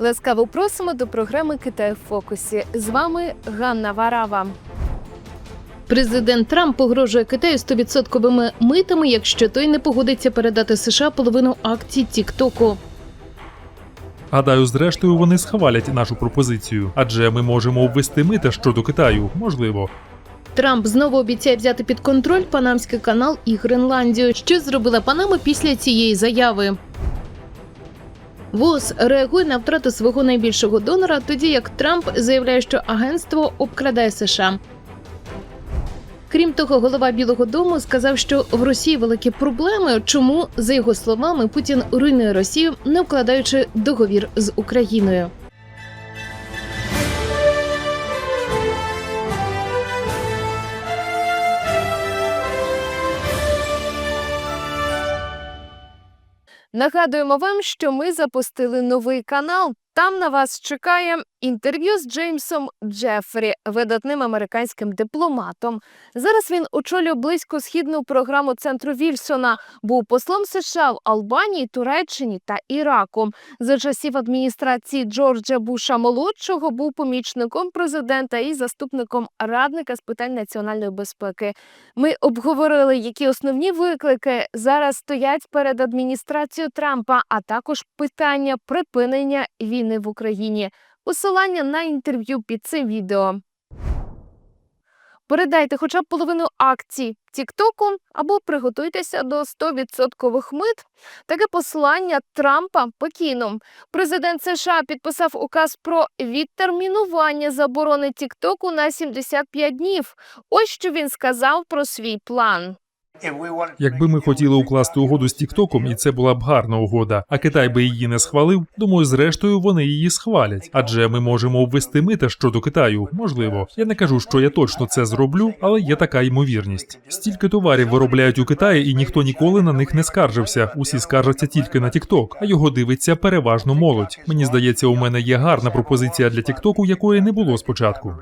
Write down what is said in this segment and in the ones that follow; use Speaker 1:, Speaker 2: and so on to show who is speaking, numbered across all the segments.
Speaker 1: Ласкаво просимо до програми Китай в фокусі. З вами Ганна Варава. Президент Трамп погрожує Китаю 100% митами, якщо той не погодиться передати США половину акцій Тіктоку.
Speaker 2: Гадаю, зрештою вони схвалять нашу пропозицію, адже ми можемо ввести мита щодо Китаю, можливо.
Speaker 1: Трамп знову обіцяє взяти під контроль Панамський канал і Гренландію. Що зробила Панама після цієї заяви? ВОЗ реагує на втрату свого найбільшого донора, тоді як Трамп заявляє, що агентство обкрадає США. Крім того, голова Білого Дому сказав, що в Росії великі проблеми. Чому, за його словами, Путін руйнує Росію, не вкладаючи договір з Україною. Нагадуємо вам, що ми запустили новий канал. Там на вас чекає інтерв'ю з Джеймсом Джефрі, видатним американським дипломатом. Зараз він очолює близькосхідну програму центру Вільсона. Був послом США в Албанії, Туреччині та Іраку. За часів адміністрації Джорджа Буша молодшого був помічником президента і заступником радника з питань національної безпеки. Ми обговорили, які основні виклики зараз стоять перед адміністрацією Трампа, а також питання припинення війни в Україні. Посилання на інтерв'ю під цим відео. Передайте хоча б половину акцій Тіктоку або приготуйтеся до 100% мит. Таке посилання Трампа Пекіну. Президент США підписав указ про відтермінування заборони Тіктоку на 75 днів. Ось що він сказав про свій план.
Speaker 2: Якби ми хотіли укласти угоду з Тіктоком, і це була б гарна угода, а Китай би її не схвалив, думаю, зрештою вони її схвалять. Адже ми можемо ввести мита щодо Китаю. Можливо, я не кажу, що я точно це зроблю, але є така ймовірність. Стільки товарів виробляють у Китаї, і ніхто ніколи на них не скаржився. Усі скаржаться тільки на Тікток, а його дивиться переважно молодь. Мені здається, у мене є гарна пропозиція для Тіктоку, якої не було спочатку.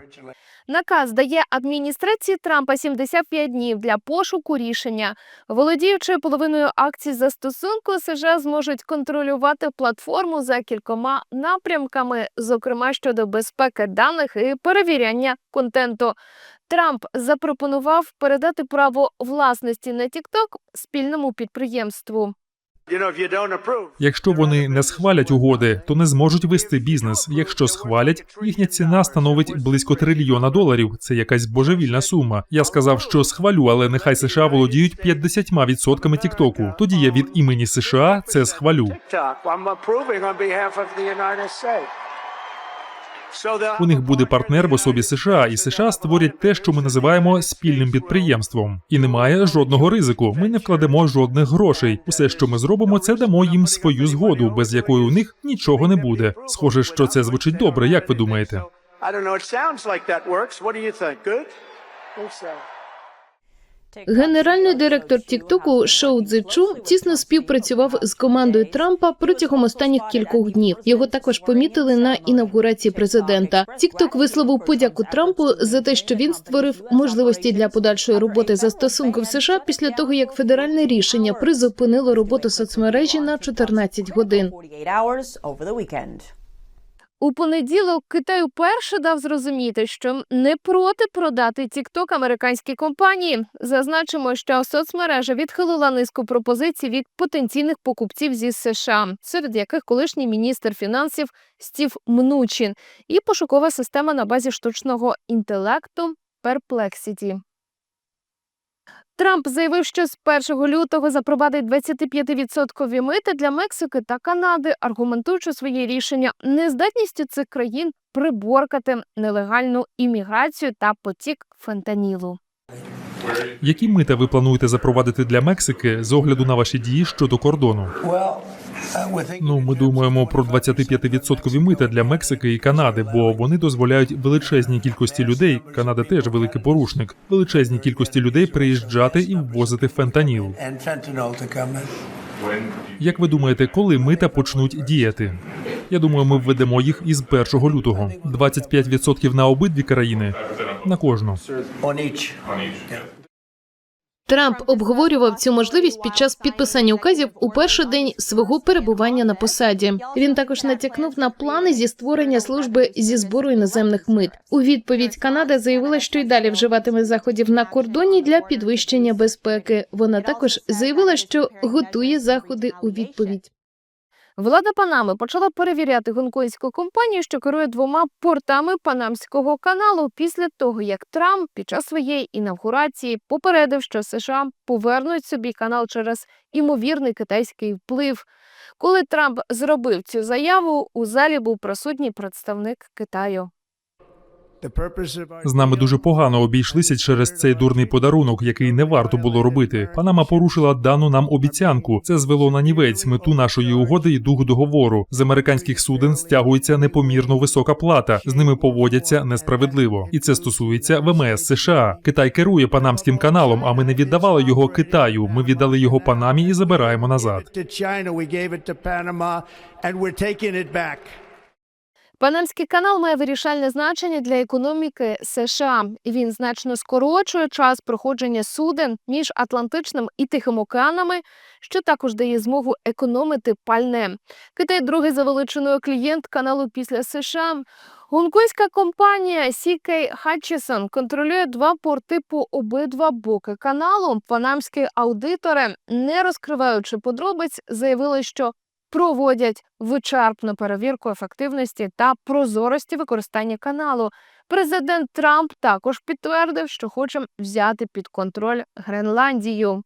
Speaker 1: Наказ дає адміністрації Трампа 75 днів для пошуку рішення. Володіючи половиною акцій застосунку, США зможуть контролювати платформу за кількома напрямками, зокрема щодо безпеки даних і перевіряння контенту. Трамп запропонував передати право власності на TikTok спільному підприємству.
Speaker 2: Якщо вони не схвалять угоди, то не зможуть вести бізнес. Якщо схвалять, їхня ціна становить близько трильйона доларів. Це якась божевільна сума. Я сказав, що схвалю, але нехай США володіють 50% Тіктоку. Тоді я від імені США це схвалю. У них буде партнер в особі США, і США створять те, що ми називаємо спільним підприємством. І немає жодного ризику. Ми не вкладемо жодних грошей. Усе, що ми зробимо, це дамо їм свою згоду, без якої у них нічого не буде. Схоже, що це звучить добре. Як ви думаєте?
Speaker 3: I don't know. It sounds like that works. What do you think? Good. Think so.
Speaker 1: Генеральний директор Тіктоку Шоу Цзичу тісно співпрацював з командою Трампа протягом останніх кількох днів. Його також помітили на інавгурації президента. Тікток висловив подяку Трампу за те, що він створив можливості для подальшої роботи застосунку в США після того, як федеральне рішення призупинило роботу соцмережі на 14 годин. У понеділок Китай уперше дав зрозуміти, що не проти продати TikTok американській компанії. Зазначимо, що соцмережа відхилила низку пропозицій від потенційних покупців зі США, серед яких колишній міністр фінансів Стів Мнучин і пошукова система на базі штучного інтелекту Perplexity. Трамп заявив, що з 1 лютого запровадить 25% мити для Мексики та Канади, аргументуючи своє рішення нездатністю цих країн приборкати нелегальну імміграцію та потік фентанілу.
Speaker 2: Які мита ви плануєте запровадити для Мексики з огляду на ваші дії щодо кордону? Ну, ми думаємо про 25% мита для Мексики і Канади, бо вони дозволяють величезній кількості людей. Канада теж великий порушник. Величезній кількості людей приїжджати і ввозити фентаніл. Як ви думаєте, коли мита почнуть діяти? Я думаю, ми введемо їх із 1 лютого. 25% на обидві країни на кожну.
Speaker 4: Трамп обговорював цю можливість під час підписання указів у перший день свого перебування на посаді. Він також натякнув на плани зі створення служби зі збору іноземних мит. У відповідь Канада заявила, що й далі вживатиме заходів на кордоні для підвищення безпеки. Вона також заявила, що готує заходи у відповідь.
Speaker 1: Влада Панами почала перевіряти гонконгську компанію, що керує двома портами Панамського каналу після того, як Трамп під час своєї інавгурації попередив, що США повернуть собі канал через імовірний китайський вплив. Коли Трамп зробив цю заяву, у залі був присутній представник Китаю.
Speaker 2: З нами дуже погано обійшлися через цей дурний подарунок, який не варто було робити. Панама порушила дану нам обіцянку. Це звело на нівець мету нашої угоди і дух договору. З американських суден стягується непомірно висока плата. З ними поводяться несправедливо, і це стосується ВМС США. Китай керує панамським каналом, а ми не віддавали його Китаю. Ми віддали його Панамі і забираємо назад.
Speaker 1: Панамський канал має вирішальне значення для економіки США. Він значно скорочує час проходження суден між Атлантичним і Тихим океанами, що також дає змогу економити пальне. Китай другий за величиною клієнт каналу після США. Гонконгська компанія CK Hutchison контролює два порти по обидва боки каналу. Панамські аудитори, не розкриваючи подробиць, заявили, що проводять вичерпну перевірку ефективності та прозорості використання каналу. Президент Трамп також підтвердив, що хоче взяти під контроль Гренландію.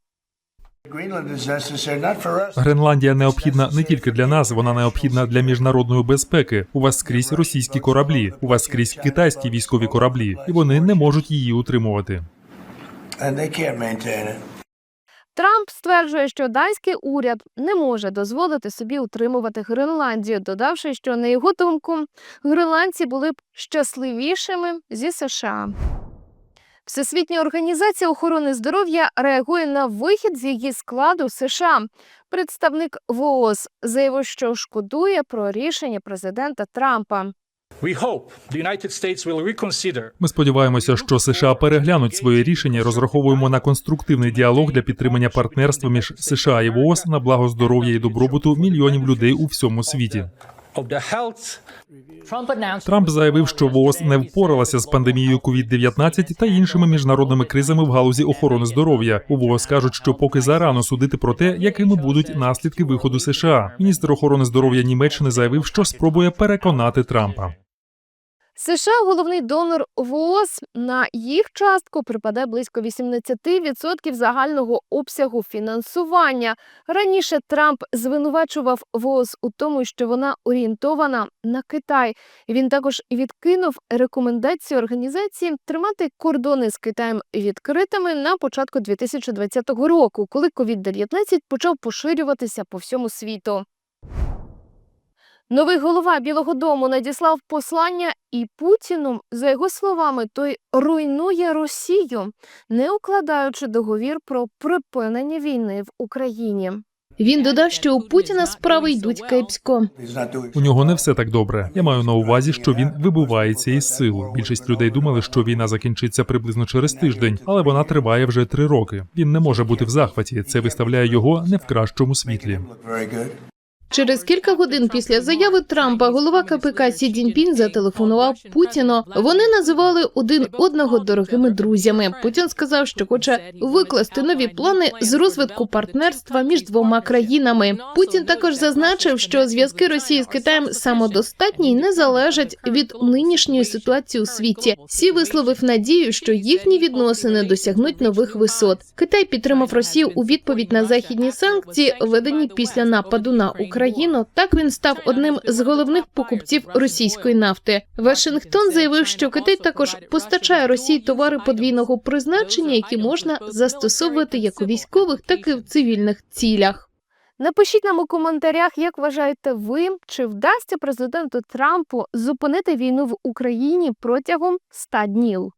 Speaker 2: Гренландія необхідна не тільки для нас, вона необхідна для міжнародної безпеки. У вас скрізь російські кораблі, у вас скрізь китайські військові кораблі, і вони не можуть її утримувати.
Speaker 1: Трамп стверджує, що данський уряд не може дозволити собі утримувати Гренландію, додавши, що на його думку гренландці були б щасливішими зі США. Всесвітня організація охорони здоров'я реагує на вихід з її складу США. Представник ВООЗ заявив, що шкодує про рішення президента Трампа.
Speaker 2: Ми сподіваємося, що США переглянуть своє рішення. і Розраховуємо на конструктивний діалог для підтримання партнерства між США і ВООЗ на благо здоров'я і добробуту мільйонів людей у всьому світі. Трамп заявив, що ВООЗ не впоралася з пандемією COVID-19 та іншими міжнародними кризами в галузі охорони здоров'я. У ВООЗ кажуть, що поки зарано судити про те, якими будуть наслідки виходу США. Міністр охорони здоров'я Німеччини заявив, що спробує переконати Трампа.
Speaker 1: США головний донор ВООЗ. На їх частку припаде близько 18% загального обсягу фінансування. Раніше Трамп звинувачував ВООЗ у тому, що вона орієнтована на Китай. Він також відкинув рекомендацію організації тримати кордони з Китаєм відкритими на початку 2020 року, коли COVID-19 почав поширюватися по всьому світу. Новий голова Білого Дому надіслав послання і Путіну, за його словами, той руйнує Росію, не укладаючи договір про припинення війни в Україні.
Speaker 4: Він додав, що у Путіна справи йдуть кепсько.
Speaker 2: У нього не все так добре. Я маю на увазі, що він вибивається із сил. Більшість людей думали, що війна закінчиться приблизно через тиждень, але вона триває вже три роки. Він не може бути в захваті. Це виставляє його не в кращому світлі.
Speaker 4: Через кілька годин після заяви Трампа голова КПК Сі Цзіньпін зателефонував Путіну. Вони називали один одного дорогими друзями. Путін сказав, що хоче викласти нові плани з розвитку партнерства між двома країнами. Путін також зазначив, що зв'язки Росії з Китаєм самодостатні й не залежать від нинішньої ситуації у світі. Сі висловив надію, що їхні відносини досягнуть нових висот. Китай підтримав Росію у відповідь на західні санкції, введені після нападу на Україну. Так він став одним з головних покупців російської нафти. Вашингтон заявив, що Китай також постачає Росії товари подвійного призначення, які можна застосовувати як у військових, так і в цивільних цілях.
Speaker 1: Напишіть нам у коментарях, як вважаєте ви, чи вдасться президенту Трампу зупинити війну в Україні протягом 100 днів.